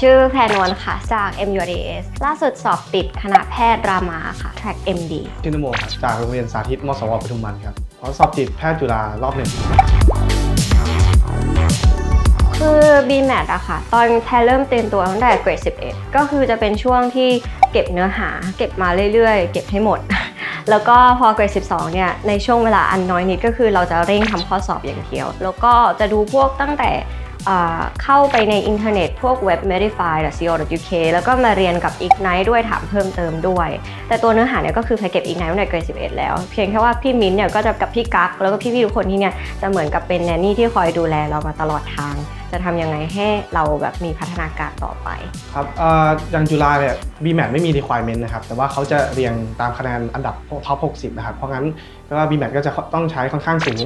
ชื่อแพรนวลค่ะ จาก MUDS ล่าสุดสอบติดคณะแพทย์รามาค่ะ track MD ชื่อนโมครับ จากโรงเรียนสาธิตมสวปทุมวันครับขอสอบติดแพทย์จุฬารอบหนึ่งคือ BMAT อะค่ะ ตอนแพรเริ่มเตรียมตัวตั้งแต่เกรด 11 ก็คือจะเป็นช่วงที่เก็บเนื้อหา เก็บมาเรื่อยๆ เก็บให้หมด แล้วก็พอเกรด 12 เนี่ย ในช่วงเวลาอันน้อยนิดก็คือเราจะเร่งทำข้อสอบอย่างเดียว แล้วก็จะดูพวกตั้งแต่อ่า เข้าไปในอินเทอร์เน็ตพวกเว็บ medify.co.uk แล้วก็มาเรียนกับ Ignite ด้วยถามเพิ่มเติมด้วย แต่ตัวเนื้อหาเนี่ยก็คือแพรเก็บ Ignite ตั้งแต่เกรด11 แล้ว เพียงแค่ว่าพี่มิ้นท์เนี่ยก็จะกับพี่กั๊กแล้วก็พี่ๆทุกคนที่เนี่ยจะเหมือนกับเป็นแนนนี่ที่คอยดูแลเรามาตลอดทาง จะทำยังไงให้เราแบบมีพัฒนาการต่อไป ครับเอ่ออย่างจุฬาเนี่ย BMAT ไม่มี requirement นะครับ แต่ว่าเขาจะเรียงตามคะแนนอันดับท็อป 60 นะครับ เพราะงั้นก็ BMAT ก็จะต้องใช้ค่อนข้างสูง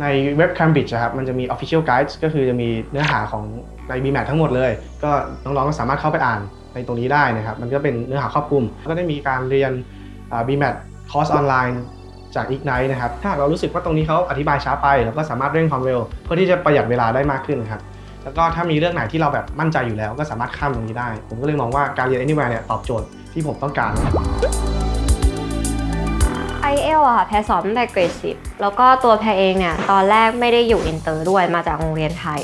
ในเว็บ Cambridge นะครับมันจะมี official guides ก็คือจะมีเนื้อหาของใน BMAT ทั้งหมดเลย ก็น้องๆก็สามารถเข้าไปอ่านในตรงนี้ได้นะครับ มันก็เป็นเนื้อหาครอบคลุม ก็ได้มีการเรียน BMAT คอร์สออนไลน์จาก Ignite นะครับ ถ้าเรารู้สึกว่าตรงนี้เขาอธิบายช้าไปเราก็สามารถเร่งความเร็ว เพื่อที่จะประหยัดเวลาได้มากขึ้นนะครับแล้วก็ถ้ามีเรื่องไหนที่เราแบบมั่นใจอยู่แล้ว ก็สามารถข้ามตรงนี้ได้ ผมก็เลยมองว่าการเรียน anywhere เนี่ยตอบโจทย์ที่ผมต้องการ i อเอลอะค่ะแพรสอบตั้งแต่เกรดสิบแล้วก็ตัวแพรเองเนี่ยตอนแรกไม่ได้อยู่อินเตอร์ด้วยมาจากโรงเรียนไทย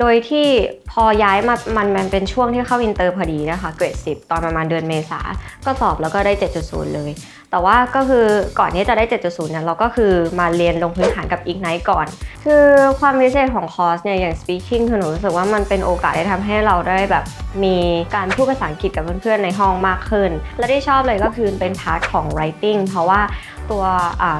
โดยที่พอย้ายมามันมันเป็นช่วงที่เข้าอินเตอร์พอดีนะคะเกรดสิบตอนประมาณเดือนเมษาก็สอบแล้วก็ได้ 7.0 เลยแต่ว่าก็คือก่อนที่จะได้ 7.0เนี่ยเราก็คือมาเรียนลงพื้นฐานกับ Ignite ก่อน คือความพิเศษของคอร์สเนี่ยอย่าง speaking คือหนูรู้สึกว่ามันเป็นโอกาสที่ทำให้เราได้แบบมีการพูดภาษาอังกฤษกับเพื่อนๆในห้องมากขึ้น และที่ชอบเลยก็คือเป็นพาร์ทของ writing เพราะว่าตัว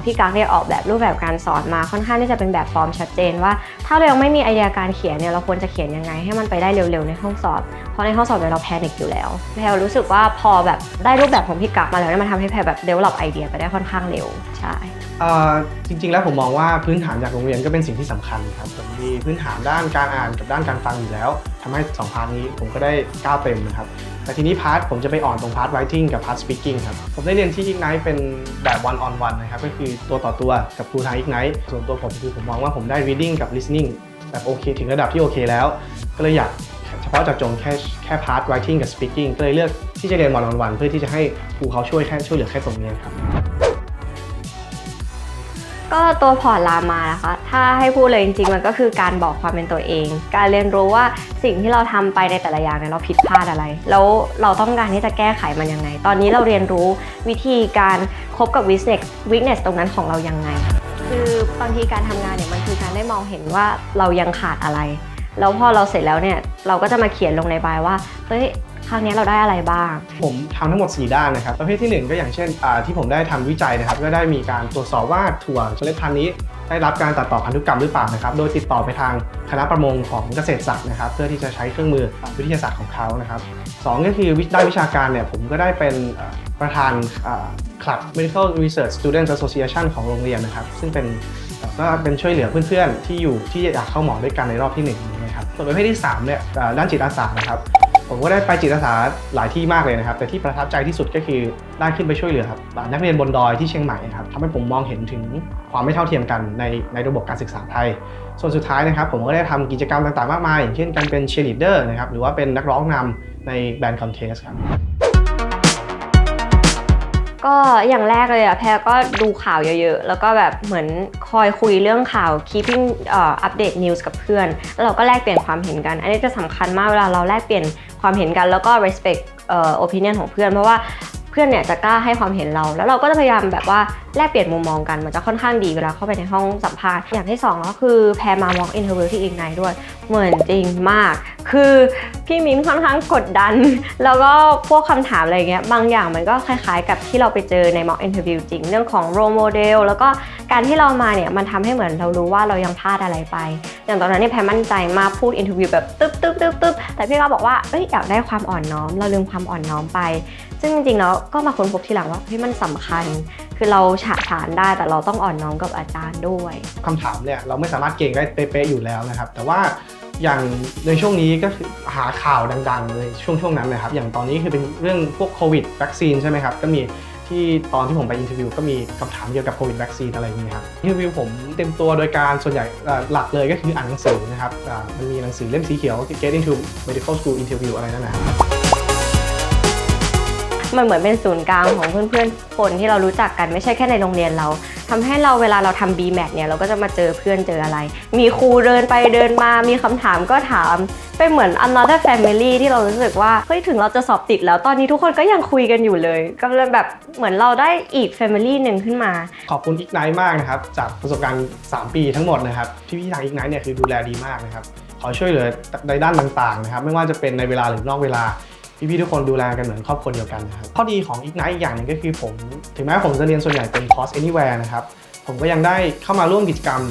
พี่กังเนี่ยออกแบบรูปแบบการสอนมาค่อนข้างที่จะเป็นแบบฟอร์มชัดเจนว่า ถ้าเรายังไม่มีไอเดียการเขียนเนี่ยเราควรจะเขียนยังไงให้มันไปได้เร็วๆในห้องสอบ เพราะในห้องสอบเนี่ยเราแพนิคอยู่แล้วแพรรู้สึกว่าพอแบบได้รูปแบบของพี่กักมาแล้วเนี่ยมันทำให้แพรแบบ develop ไอเดียไปได้ค่อนข้างเร็วใช่จริงๆแล้วผมมองว่าพื้นฐานจากโรงเรียนก็เป็นสิ่งที่สำคัญครับผมมีพื้นฐานด้านการอ่านกับด้านการฟังอยู่แล้วทำให้สองพาร์ทนี้ผมก็ได้ก้าวเต็มนะครับแต่ทีนี้พาร์ทผมจะไปอ่อนตรงพาร์ท writing กับพาร์ท speaking ครับผมได้เรียนที่ Ignite เป็นแบบ one on one นนะครับก็คือตัวต่อตัวกับครูทาง Ignite ส่วนตัวผมคือผมมองว่าผมได้ reading กับ listening แบบโอเค ถึงระดับที่โอเคแล้ว ก็เลยอยากเฉพาะจาะจงแค่แค่พาร์ท writing กับ speaking ก็เลยเลือก ที่จะเรียน one on one เพื่อที่จะให้ครูเขาช่วยแค่ช่วยเหลือแค่ตรงนี้ครับ ก็ตัวพอร์ตลามานะคะ ถ้าให้พูดเลยจริงๆ มันก็คือการบอกความเป็นตัวเอง การเรียนรู้ว่าสิ่งที่เราทำไปในแต่ละอย่างเนี่ยเราผิดพลาดอะไร แล้วเราต้องการที่จะแก้ไขมันยังไง ตอนนี้เราเรียนรู้วิธีการคบกับ weakness weakness ตรงนั้นของเรายังไง คือบางทีการทำงานเนี่ยมันคือการได้มองเห็นว่าเรายังขาดอะไรแล้วพอเราเสร็จแล้วเนี่ยเราก็จะมาเขียนลงในใบว่าเฮ้ย ครั้งนี้เราได้อะไรบ้าง ผมทำทั้งหมด 4 ด้านนะครับ ประเภทที่ 1 ก็อย่างเช่นที่ผมได้ทำวิจัยนะครับ ก็ได้มีการตรวจสอบว่าถั่วเมล็ดพันธุ์นี้ได้รับการตัดต่อพันธุกรรมหรือเปล่านะครับ โดยติดต่อไปทางคณะประมงของเกษตรศาสตร์นะครับ เพื่อที่จะใช้เครื่องมือวิทยาศาสตร์ของเขานะครับสองก็คือด้านวิชาการเนี่ยผมก็ได้เป็นประธานคลับ Medical Research Students Association ของโรงเรียนนะครับ ซึ่งเป็นก็เป็นช่วยเหลือเพื่อนๆ ที่อยู่ที่อยากเข้าหมอด้วยกันในรอบที่หนึ่งนะครับส่วนประเภทที่สามเนี่ยด้านจิตอาสานะครับ ผมก็ได้ไปจิตอาสาหลายที่มากเลยนะครับ แต่ที่ประทับใจที่สุดก็คือได้ขึ้นไปช่วยเหลือครับนักเรียนบนดอยที่เชียงใหม่ครับทำให้ผมมองเห็นถึงความไม่เท่าเทียมกันในในระบบการศึกษาไทย ส่วนสุดท้ายนะครับ ผมก็ได้ทำกิจกรรมต่างๆมากมายอย่างเช่นการเป็นเชียร์ลีดเดอร์นะครับหรือว่าเป็นนักร้องนำในแบรนด์คอนเทสครับ ก็อย่างแรกเลยอะแพรก็ดูข่าวเยอะๆ แล้วก็แบบเหมือนคอยคุยเรื่องข่าว keeping อ่อ update news กับเพื่อน แล้วเราก็แลกเปลี่ยนความเห็นกัน อันนี้จะสำคัญมากเวลาเราแลกเปลี่ยนความเห็นกันแล้วก็ respect อ่อ opinion ของเพื่อน เพราะว่า พื่อนเนี่ยจะกล้าให้ความเห็นเรา แล้วเราก็จะพยายามแบบว่าแลกเปลี่ยนมุมมองกันมันจะค่อนข้างดีเวลาเข้าไปในห้องสัมภาษณ์อย่างที่สองก็คือแพรมา mock interview ที่ Ignite ด้วย เหมือนจริงมาก คือพี่มิ้นค่อนข้างกดดัน แล้วก็พวกคำถามอะไรเงี้ยบางอย่างมันก็คล้ายๆ กับที่เราไปเจอใน mock interview จริง เรื่องของ role model แล้วก็การที่เรามาเนี่ยมันทำให้เหมือนเรารู้ว่าเรายังพลาดอะไรไป อย่างตอนนั้นเนี่ยแพรมั่นใจมากพูด interview แบบตึ๊บตึ๊บตึ๊บตึ๊บแต่พี่ก็บอกว่าเอ้ยอยากได้ความอ่อนน้อม เราลืมความอ่อนน้อมไป ซึ่งจริงๆแล้วก็มาค้นพบทีหลังว่าเฮ้ยมันสำคัญ คือเราฉะฉานได้แต่เราต้องอ่อนน้อมกับอาจารย์ด้วยคำถามเนี่ยเราไม่สามารถเก่งได้เป๊ะๆอยู่แล้วนะครับ แต่ว่าอย่างในช่วงนี้ก็คือหาข่าวดังๆเลยช่วงช่วงๆนั้นนะครับ อย่างตอนนี้คือเป็นเรื่องพวกโควิดวัคซีนใช่ไหมครับ ก็มีที่ตอนที่ผมไปอินเทอร์วิวก็มีคำถามเกี่ยวกับโควิดวัคซีนอะไรนี้ครับอินเทอร์วิวผมเต็มตัวโดยการส่วนใหญ่หลักเลยก็คืออ่านหนังสือนะครับมันมีหนังสือเล่มสีเขียว Get into Medical School Interview อะไรนั่นนะครับ มันเหมือนเป็นศูนย์กลางของเพื่อนๆ คนที่เรารู้จักกันไม่ใช่แค่ในโรงเรียนเราทำให้เราเวลาเราทำ BMAT เนี่ยเราก็จะมาเจอเพื่อนเจออะไร มีครูเดินไปเดินมามีคำถามก็ถามเป็นเหมือน another family ที่เรารู้สึกว่าเฮ้ยถึงเราจะสอบติดแล้วตอนนี้ทุกคนก็ยังคุยกันอยู่เลยก็เลยแบบเหมือนเราได้อีก family หนึ่งขึ้นมา ขอบคุณอีกไนท์มากนะครับจากประสบการณ์ 3 ปีทั้งหมดนะครับที่พี่ทางอีกไนท์เนี่ยคือดูแลดีมากนะครับขอช่วยเหลือในด้านต่างๆนะครับไม่ว่าจะเป็นในเวลาหรือนอกเวลา พี่ๆทุกคนดูแลกันเหมือนครอบครัวเดียวกันนะครับข้อดีของอีกไนท์อีกอย่างหนึงก็คือผม ถึงแม้ผมจะเรียนส่วนใหญ่เป็นคอร์ส anywhere นะครับผมก็ยังได้เข้ามาร่วมกิจกรรม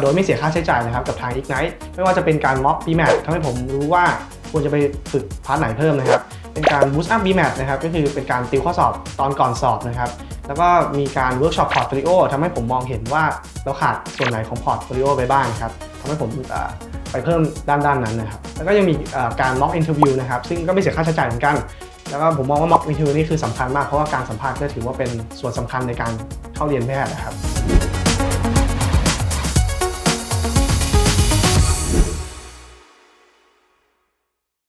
โดยไม่เสียค่าใช้จ่ายนะครับกับทาง Ignite ไม่ว่าจะเป็นการม็อก BMAT ทำให้ผมรู้ว่าควรจะไปฝึกพาร์ทไหนเพิ่มนะครับ เป็นการ boost up BMAT นะครับก็คือเป็นการติวข้อสอบตอนก่อนสอบนะครับแล้วก็มีการเวิร์กช็อปพอร์ตโฟลิโอทำให้ผมมองเห็นว่าเราขาดส่วนไหนของพอร์ตโฟลิโอไปบ้างครับทำให้ผม ไปเพิ่มด้านด้านนั้นนะครับ แล้วก็ยังมีการ mock interview นะครับ ซึ่งก็ไม่เสียค่าใช้จ่ายเหมือนกัน แล้วก็ผมมองว่า mock interview นี่คือสำคัญมาก เพราะว่าการสัมภาษณ์ก็ถือว่าเป็นส่วนสำคัญในการเข้าเรียนแพทย์นะครับ